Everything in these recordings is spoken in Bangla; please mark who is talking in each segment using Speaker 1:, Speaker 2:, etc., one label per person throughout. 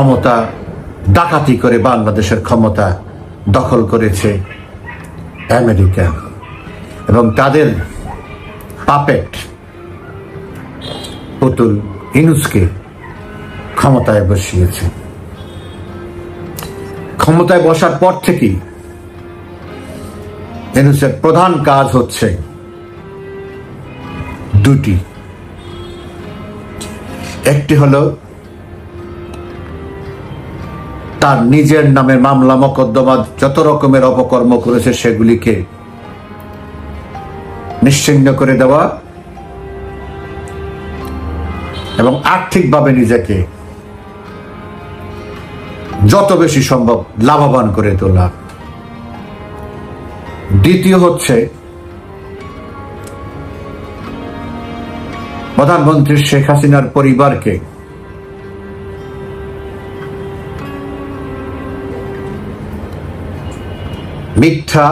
Speaker 1: ক্ষমতা ডাকাতি করে বাংলাদেশের ক্ষমতা দখল করেছে আমেরিকা। এবং তাদের পাপেট পুতুল ইনুসকে ক্ষমতায় বসিয়েছে। ক্ষমতায় বসার পর থেকেই ইনুসের প্রধান কাজ হচ্ছে দুটি। একটি হলো তার নিজের নামে মামলা, মকদ্দমা, যত রকমের অপকর্ম করেছে সেগুলিকে নিশ্চিহ্ন করে দেওয়া এবং আর্থিকভাবে নিজেকে যত বেশি সম্ভব লাভবান করে তোলা। দ্বিতীয় হচ্ছে, প্রধানমন্ত্রী শেখ হাসিনার পরিবারকে মিথ্যা,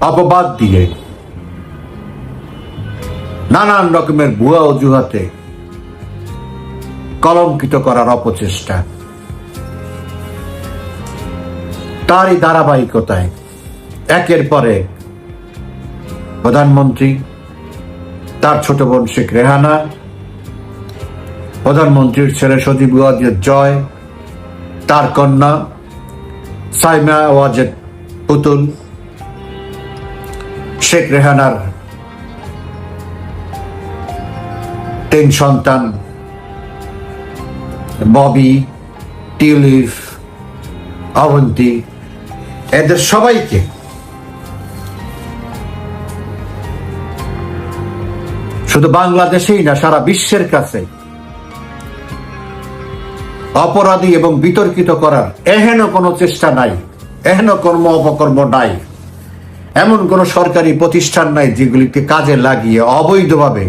Speaker 1: অপবাদ দিয়ে নানান রকমের ভুয়া অজুহাতে কলঙ্কিত করার অপচেষ্টা। তারই ধারাবাহিকতায় একের পরে প্রধানমন্ত্রী, তার ছোট বোন শেখ রেহানা, প্রধানমন্ত্রীর ছেলে সজীব ওয়াজেদ জয়, তার কন্যা সাইমা ওয়াজেদ পুতুল, শেখ রেহানার তিন সন্তান, ববি টিউলিফ অবন্তী এদের সবাইকে শুধু বাংলাদেশেই না, সারা বিশ্বের কাছে অপরাধী এবং বিতর্কিত করার এহেন কোনো চেষ্টা নাই। এহেন কর্ম অপকর্ম নাই। এমন কোন সরকারি প্রতিষ্ঠান নাই যেগুলিকে কাজে লাগিয়ে অবৈধভাবে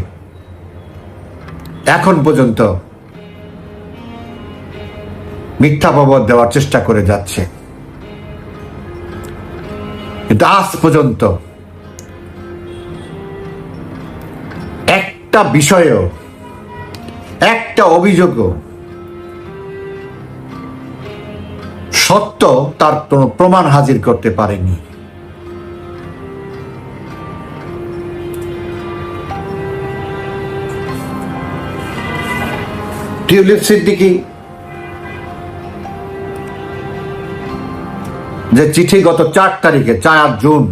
Speaker 1: এখন পর্যন্ত মিথ্যা প্রবাদ দেওয়ার চেষ্টা করে যাচ্ছে। কিন্তু আজ পর্যন্ত একটা বিষয়েও, একটা অভিযোগও সত্য তার কোনো প্রমাণ হাজির করতে পারেনি। টিউলিপ সিদ্দিকি যে চিঠি গত চার তারিখে, চার জুন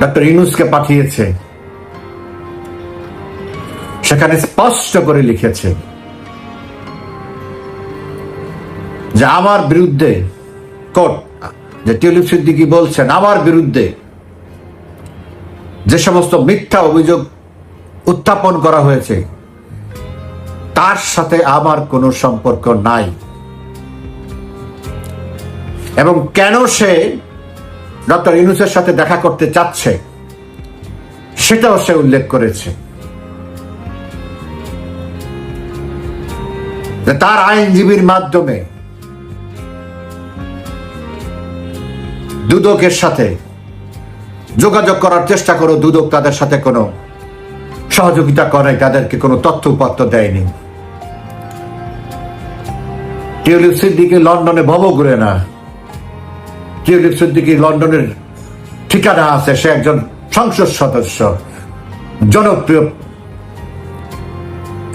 Speaker 1: ডক্টর ইনুসকে পাঠিয়েছে। সেখানে স্পষ্ট করে লিখেছে যে আমার বিরুদ্ধে কোর্ট যে টিউলিপ সিদ্দিকি বলছেন, আমার বিরুদ্ধে যে সমস্ত মিথ্যা অভিযোগ উত্থাপন করা হয়েছে, তার সাথে আমার কোনো সম্পর্ক নাই। এবং কেন সে ডক্টর ইউনুসের সাথে দেখা করতে চাচ্ছে, সেটাও সে উল্লেখ করেছে। তার আইনজীবীর মাধ্যমে দুদকের সাথে। যোগাযোগ করার চেষ্টা করো, দুদক তাদের সাথে কোনো সহযোগিতা করে, তাদেরকে কোনো তথ্য উপাত্ত দেয়নি। টিউলিপ সিদ্দিকি লন্ডনে ভব ঘুরে না। টিউলিপ সিদ্দিকি লন্ডনের ঠিকানা আছে, সে একজন সংসদ সদস্য, জনপ্রিয়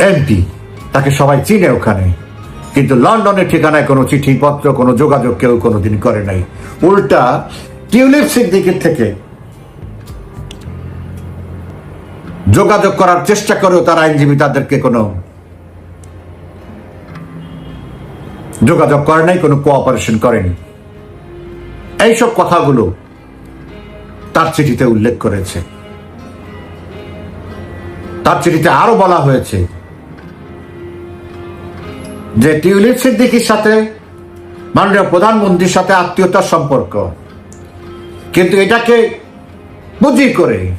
Speaker 1: এমপি, তাকে সবাই চিনে ওখানে। কিন্তু লন্ডনের ঠিকানায় কোনো চিঠিপত্র, কোনো যোগাযোগ কেউ কোনোদিন করে নাই। উল্টা টিউলিপ সিদ্দিকির থেকে যোগাযোগ করার চেষ্টা করেও তার আইনজীবী তাদেরকে কোনো যোগাযোগ করে নাই, কোনো কোঅপারেশন করেনি। এইসব কথাগুলো তার চিঠিতে উল্লেখ করেছে। তার চিঠিতে আরও বলা হয়েছে। যে টিউলিপ সিদ্দিকির সাথে, মাননীয় প্রধানমন্ত্রীর সাথে আত্মীয়তার সম্পর্ক। কিন্তু এটাকে বুঝি করে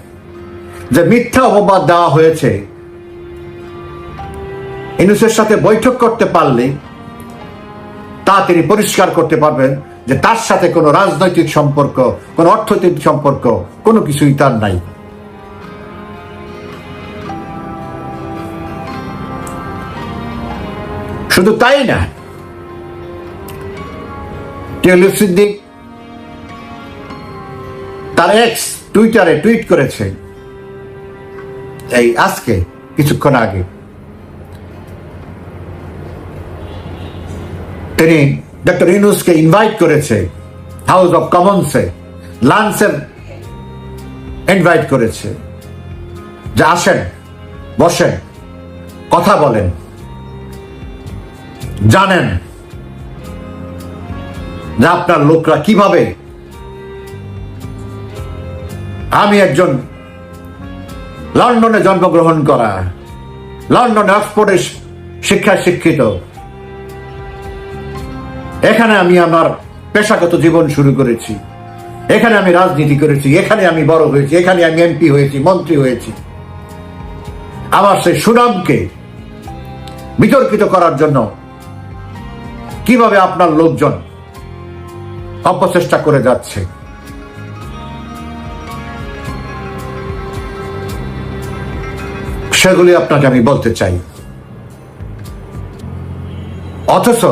Speaker 1: যে মিথ্যা অপবাদ দেওয়া হয়েছে, ইনুসের সাথে বৈঠক করতে পারলে তা তিনি পরিষ্কার করতে পারবেন যে তার সাথে কোনো রাজনৈতিক সম্পর্ক, কোনো অর্থনৈতিক সম্পর্ক, কোনো কিছুই তার নাই। শুধু তাই না টিউলিপ সিদ্দিক তার এক্স টুইটারে টুইট করেছে এই আজকে, কিছুক্ষণ আগে। তিনি ডক্টর ইউনুসকে ইনভাইট করেছে হাউস অফ কমন্সে লাঞ্চের ইনভাইট করেছে। যে আসেন, বসেন, কথা বলেন। জানেন যে আপনার লোকরা কীভাবে আমি একজন লন্ডনে জন্মগ্রহণ করা, লন্ডন অক্সফোর্ডে শিক্ষায় শিক্ষিত। এখানে আমি আমার পেশাগত জীবন শুরু করেছি। এখানে আমি রাজনীতি করেছি, এখানে আমি বড় হয়েছি, এখানে আমি এমপি হয়েছি, মন্ত্রী হয়েছি। আমার সেই সুনামকে বিতর্কিত করার জন্য কীভাবে আপনার লোকজন অপচেষ্টা করে যাচ্ছে? সেগুলি আপনাকে আমি বলতে চাই। অথচ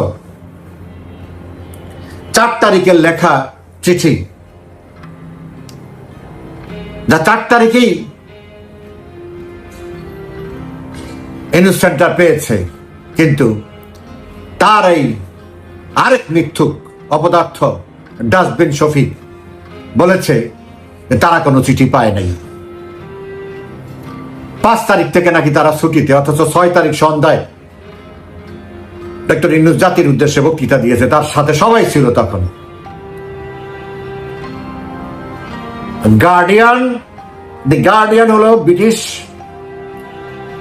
Speaker 1: চার তারিখের লেখা চিঠি, যা চার তারিখেই ইনস্ট্যান্টটা পেয়েছে, কিন্তু তার এই আরেক মিথ্যুক অপদার্থ ডাস্টবিন শফিক বলেছে তারা কোনো চিঠি পায় নাই। পাঁচ তারিখ থেকে নাকি তারা ছুটিতে, অথচ ছয় তারিখ সন্ধ্যায় ডক্টর ইনুস জাতির উদ্দেশ্যে বক্তৃতা দিয়েছে, তার সাথে সবাই ছিল তখন। গার্ডিয়ান, দি গার্ডিয়ান হলো ব্রিটিশ,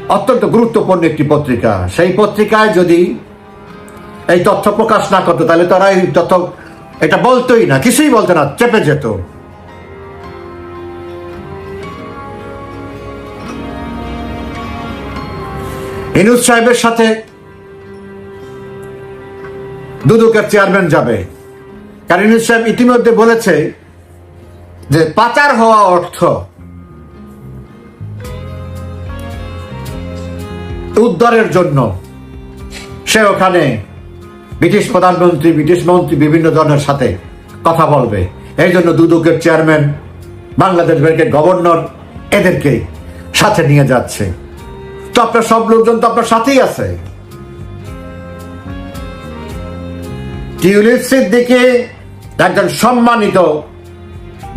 Speaker 1: অত্যন্ত গুরুত্বপূর্ণ একটি পত্রিকা। সেই পত্রিকায় যদি এই তথ্য প্রকাশ না করতো, তাহলে তারা এই তথ্য, এটা বলতোই না, কিছুই বলতো না, চেপে যেত। ইনুস সাহেবের সাথে দুদকের চেয়ারম্যান যাবে। কারণ ইনুস সাহেব ইতিমধ্যে বলেছে যে পাচার হওয়া অর্থ উদ্ধারের জন্য সে ওখানে ব্রিটিশ প্রধানমন্ত্রী, ব্রিটিশ মন্ত্রী বিভিন্ন জনের সাথে কথা বলবে। এই জন্য দুদকের চেয়ারম্যান, বাংলাদেশ ব্যাংকের গভর্নর এদেরকে সাথে নিয়ে যাচ্ছে। তো আপনার সব লোকজন তো আপনার সাথেই আছে। টিউলিপ সিদ্দিকি একজন সম্মানিত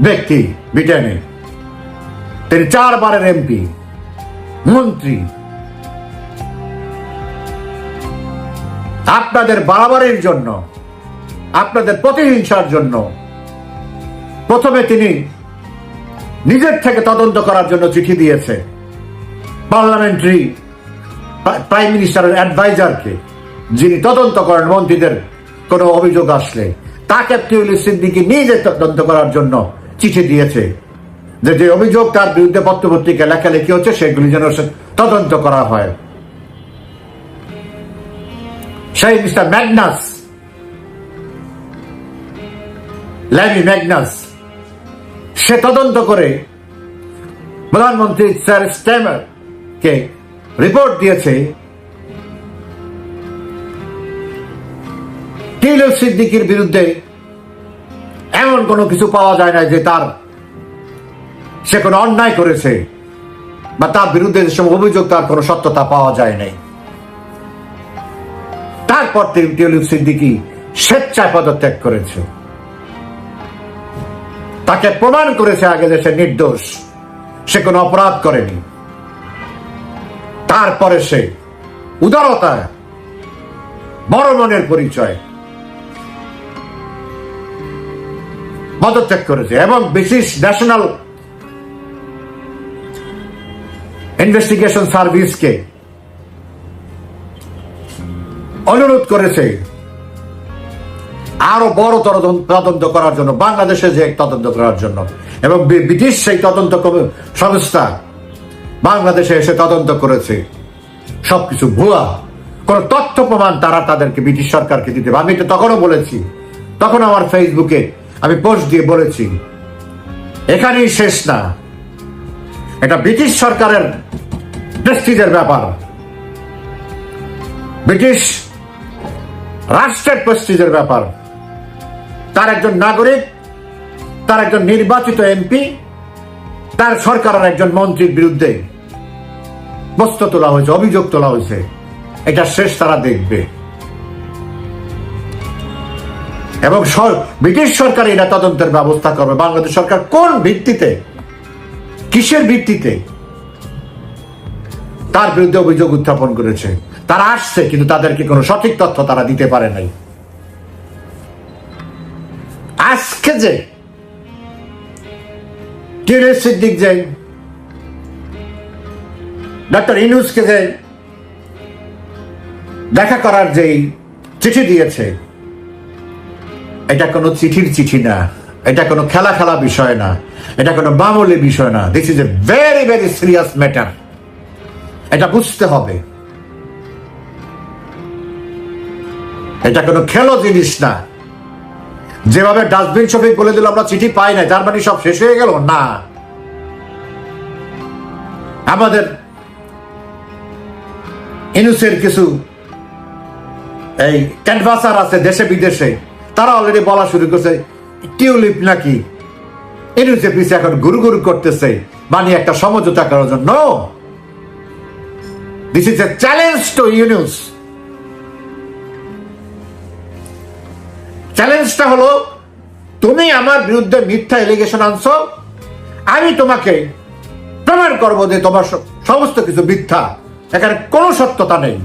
Speaker 1: ব্যক্তি ব্রিটেনে। তিনি চারবারের এমপি, মন্ত্রী। আপনাদের বাড়াবাড়ির জন্য, আপনাদের প্রতিহিংসার জন্য। প্রথমে তিনি নিজের থেকে তদন্ত করার জন্য চিঠি দিয়েছে পার্লামেন্টারি প্রাইম মিনিস্টারের অ্যাডভাইজারকে, যিনি তদন্ত করেন মন্ত্রীদের কোনো অভিযোগ আসলে। তাকে টিউলি সিদ্দিকি নিজে তদন্ত করার জন্য চিঠি দিয়েছে যে যে অভিযোগ তার বিরুদ্ধে পত্রপত্রিকা লেখালেখি হচ্ছে, সেগুলি যেন তদন্ত করা হয়। সেই মিস্টার ম্যাগনাস ল্যামি ম্যাগনাস সে তদন্ত করে প্রধানমন্ত্রী স্যার স্ট্যামার কে রিপোর্ট দিয়েছে। টিলু সিদ্দিকির বিরুদ্ধে এমন কোনো কিছু পাওয়া যায় না যে তার সে কোনো অন্যায় করেছে বা তার বিরুদ্ধে যেসব অভিযোগ, তার কোনো সত্যতা পাওয়া যায় নাই। তারপর সিদ্দিকি স্বেচ্ছায় পদত্যাগ করেছে। তাকে প্রমাণ করেছে আগে যে সে নির্দোষ। সে কোনো অপরাধ করেনি। তারপরে সে উদারতা বড় মনের পরিচয় পদত্যাগ করেছে এবং বিশেষ ন্যাশনাল ইনভেস্টিগেশন সার্ভিসকে অনুরোধ করেছে আরও বড় তদন্ত করার জন্য, বাংলাদেশে যে তদন্ত করার জন্য। এবং ব্রিটিশ সেই তদন্ত সংস্থা বাংলাদেশে এসে তদন্ত করেছে। সবকিছু ভুয়া। কোন তথ্য প্রমাণ তারা তাদেরকে ব্রিটিশ সরকারকে দিতে। আমি তো তখনও বলেছি তখন আমার ফেসবুকে আমি পোস্ট দিয়ে বলেছি, এখানেই শেষ না। এটা ব্রিটিশ সরকারের ব্যাপার। ব্রিটিশ রাষ্ট্রের প্রেস্টিজের ব্যাপার। তার একজন নাগরিক, তার একজন নির্বাচিত এমপি তার সরকারের একজন মন্ত্রীর বিরুদ্ধে বস্তু তোলা হয়েছে, অভিযোগ তোলা হয়েছে। এটা শেষ তারা দেখবে। এবং ব্রিটিশ সরকার এটা তদন্তের ব্যবস্থা করবে। বাংলাদেশ সরকার কোন ভিত্তিতে, কিসের ভিত্তিতে তার বিরুদ্ধে অভিযোগ উত্থাপন করেছে? তারা আসছে, কিন্তু তাদেরকে কোনো সঠিক তথ্য তারা দিতে পারে নাই। আজকে যে সিদ্দিক যে, ডক্টর ইনুসকে যে দেখা করার যেই চিঠি দিয়েছে, এটা কোনো চিঠির চিঠি না, এটা কোনো খেলা খেলা বিষয় না, এটা কোনো মামুলি বিষয় না। This is a very very serious matter এটা বুঝতে হবে। এটা কোনো খেলো জিনিস না। যেভাবে ডাস্টবিন শপিং বলে দিল, আমরা চিঠি পাই নাই, তার মানে সব শেষ হয়ে গেল? না। আমাদের ইনুসের কিছু এই ক্যানভাসার আছে দেশে বিদেশে, তারা অলরেডি বলা শুরু করছে, টিউলিপ নাকি? ইনুসে পিছিয়ে এখন গুরু গুরু করতেছে মানে একটা সমঝোতা করার জন্য। This is a challenge to Yunus চ্যালেঞ্জটা হলো, তুমি আমার বিরুদ্ধে মিথ্যা এলিগেশন আনছো, আমি তোমাকে প্রমাণ করব যে তোমার সমস্ত কিছু মিথ্যা। এখানে কোনো সত্যতা নেই।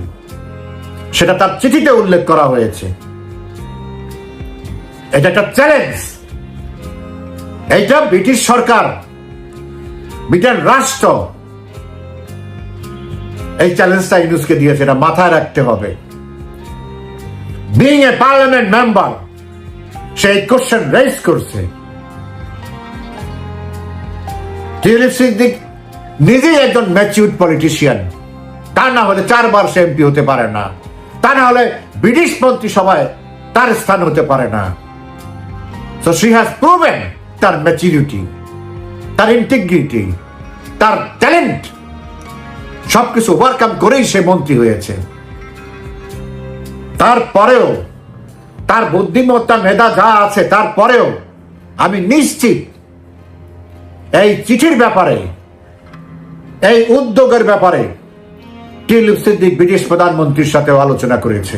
Speaker 1: সেটা তার চিঠিতে উল্লেখ করা হয়েছে। এটা একটা চ্যালেঞ্জ এইটা ব্রিটিশ সরকার, ব্রিটেন রাষ্ট্র এই চ্যালেঞ্জটা ইউনুসকে দিয়েছে। এটা মাথায় রাখতে হবে। বিং এ পার্লামেন্ট মেম্বার সেই কোশ্চেন রেজ করছে। টিউলিপ সিদ্দিক নিজেই একজন ম্যাচিউড পলিটিশিয়ান তা না হলে চারবার সে এমপি হতে পারে না। তা না হলে ব্রিটিশ মন্ত্রিসভায় তার স্থান হতে পারে না। সো শি হ্যাজ প্রুভেন তার ম্যাচুরিটি তার ইন্টিগ্রিটি তার ট্যালেন্ট সবকিছু ওভারকাম করেই সে মন্ত্রী হয়েছে। তারপরেও তার বুদ্ধিমত্তা, মেধা যা আছে তারপরেও আমি নিশ্চিত এই চিঠির ব্যাপারে, এই উদ্যোগের ব্যাপারে টিউলিপ সিদ্দিক ব্রিটিশ প্রধানমন্ত্রীর সাথে আলোচনা করেছে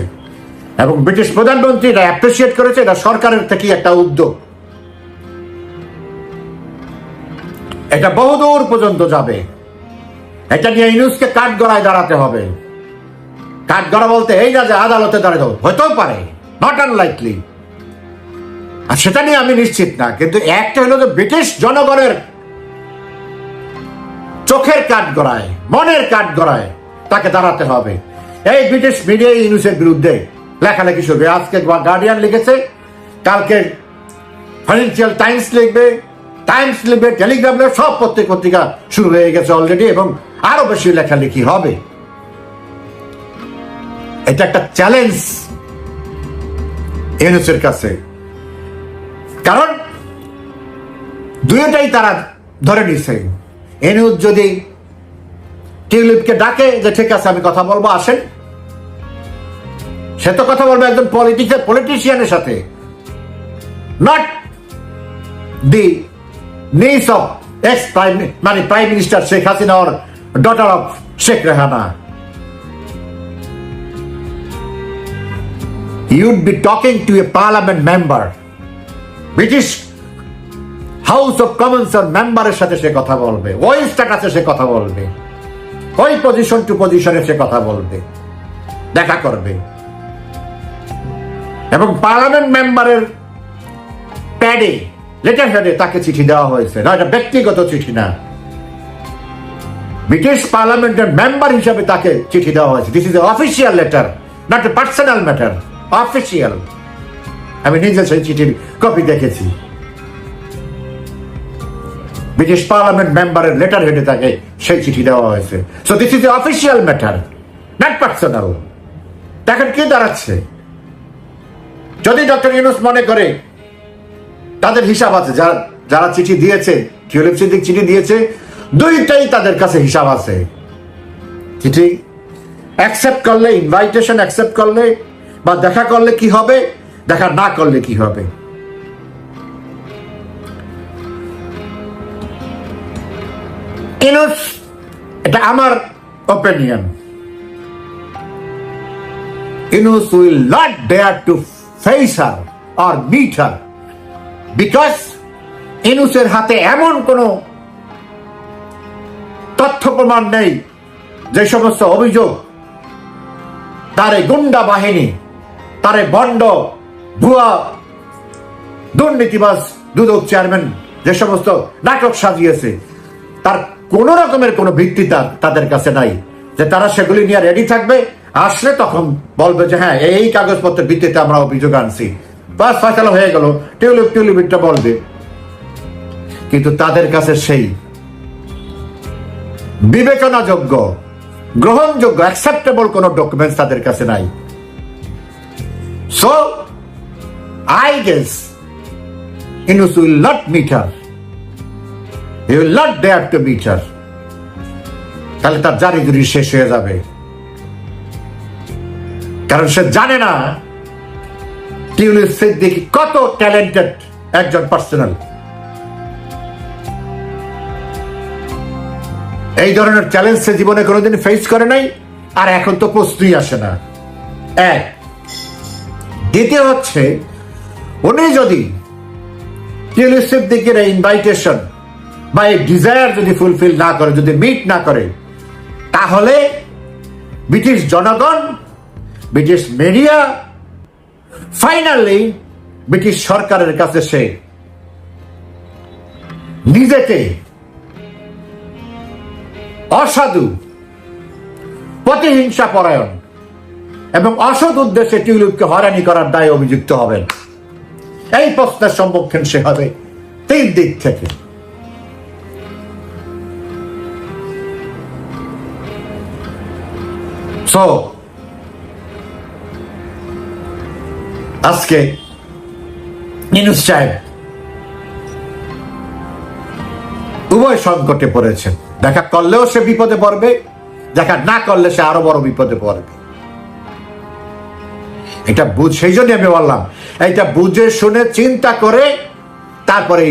Speaker 1: এবং ব্রিটিশ প্রধানমন্ত্রী এটা অ্যাপ্রিসিয়েট করেছে, এটা সরকারের থেকে একটা উদ্যোগ। এটা বহুদূর পর্যন্ত যাবে। এটা নিয়ে ইউনুসকে কাঠ গড়ায় দাঁড়াতে হবে। কাঠ গড়া বলতে এই না যে আদালতে দাঁড়াতে হবে, হতেও পারে। নট আনলাইকলি আর সেটা নিয়ে আমি নিশ্চিত না, কিন্তু একটা হলো যে ব্রিটিশ জনগণের চোখের কাঠ গড়ায়, মনের কাঠ গড়ায় তাকে দাঁড়াতে হবে। এই ব্রিটিশ মিডিয়া ইউনুসের বিরুদ্ধে লেখালেখি শুরু আজকে গার্ডিয়ান লিখেছে, কালকে ফাইন্যান্সিয়াল টাইমস লিখবে টাইমস লিখবে টেলিগ্রাম লিখবে, সব পত্রিক পত্রিকা শুরু হয়ে গেছে অলরেডি এবং আরও বেশি লেখালেখি হবে। এটা একটা চ্যালেঞ্জ ইউনুসের কাছে। কারণ দুইটাই তারা ধরে নিছে। এনুজ যদি টিউলিপকে ডাকে যে, ঠিক আছে, আমি কথা বলব, আসেন। সে তো কথা বলবে একজন পলিটিক্যাল পলিটিশিয়ানের সাথে। Not the niece of ex prime মানে prime minister Sheikh Hasina daughter of Sheikh Rehana you'd be talking to a parliament member British House of Commons এর মেম্বারের সাথে সে কথা বলবে, ওই স্ট্যাটাসে সে কথা বলবে, ওই পজিশন টু পজিশনে সে কথা বলবে, দেখা করবে। এবং পার্লামেন্ট মেম্বারের প্যাডে লেটার হেডে তাকে চিঠি দেওয়া হয়েছে। না, এটা ব্যক্তিগত চিঠি না। ব্রিটিশ পার্লামেন্টের মেম্বার হিসাবে তাকে চিঠি দেওয়া হয়েছে। This is official letter not a personal matter official আমি নিজে সেই চিঠির কপি দেখেছি। ব্রিটিশ পার্লামেন্ট মেম্বারের লেটার হেডে তাকে সেই চিঠি দেওয়া হয়েছে। So this is official matter not personal দেখেন কি দাঁড়াচ্ছে? যদি ডক্টর ইউনুস মনে করে, তাদের হিসাব আছে, যারা যারা চিঠি দিয়েছে, টিউলিপ সিদ্দিক চিঠি দিয়েছে, দুইটাই তাদের কাছে হিসাব আছে। চিঠি অ্যাকসেপ্ট করলে ইনভাইটেশন অ্যাকসেপ্ট করলে বা দেখা করলে কি হবে? দেখা না করলে কি হবে? এটা আমার opinion Yunus will not dare to face her or meet her because ইনুসের হাতে এমন কোনো তথ্য প্রমাণ নেই যে সমস্ত অভিযোগ তার এই গুন্ডা বাহিনী তারে বন্ড ভুয়া, দুর্নীতিবাজ দুদক চেয়ারম্যান যে সমস্ত নাটক সাজিয়েছে, তার কোন রকমের কোনো ভিত্তি তাদের কাছে নাই। যে তারা সেগুলি নিয়ে রেডি থাকবে, আসলে তখন বলবে যে হ্যাঁ এই কাগজপত্রের ভিত্তিতে আমরা অভিযোগ আনছি। বাস ফয়সালা হয়ে গেল। টিউলিপ, টিউলিপিটটা বলবে। কিন্তু তাদের কাছে সেই বিবেচনাযোগ্য, গ্রহণযোগ্য অ্যাকসেপ্টেবল কোন ডকুমেন্টস তাদের কাছে নাই। So I guess Yunus will not meet her he will not dare to meet her তাহলে তার জারি জুরি শেষ হয়ে যাবে। কারণ সে জানে না টিউলিপ সিদ্দিকি কত ট্যালেন্টেড একজন পার্সোনাল এই ধরনের চ্যালেঞ্জ সে জীবনে কোনোদিন ফেস করে নাই, আর এখন তো প্রশ্নই আসে না। এক দ্বিতীয় হচ্ছে, উনি যদি টিউলিপ সিদ্দিকের ইনভাইটেশন বা এই ডিজায়ার যদি ফুলফিল না করে, যদি মিট না করে, তাহলে ব্রিটিশ জনগণ, ব্রিটিশ মিডিয়া ফাইনালি ব্রিটিশ সরকারের কাছে সে নিজেকে অসাধু প্রতিহিংসা পরায়ণ এবং অসৎ উদ্দেশ্যে টিউলিপকে হয়রানি করার দায়ে অভিযুক্ত হবেন। এই প্রশ্নের সম্মুখীন সে হবে তিন দিক থেকে। আজকে নিউজ সাহেব উভয় সংকটে পড়েছেন। দেখা করলেও সে বিপদে পড়বে, দেখা না করলে সে আরও বড় বিপদে পড়বে। এটা বুঝ সেই জন্য আমি বললাম। এটা বুঝে শুনে চিন্তা করে তারপরে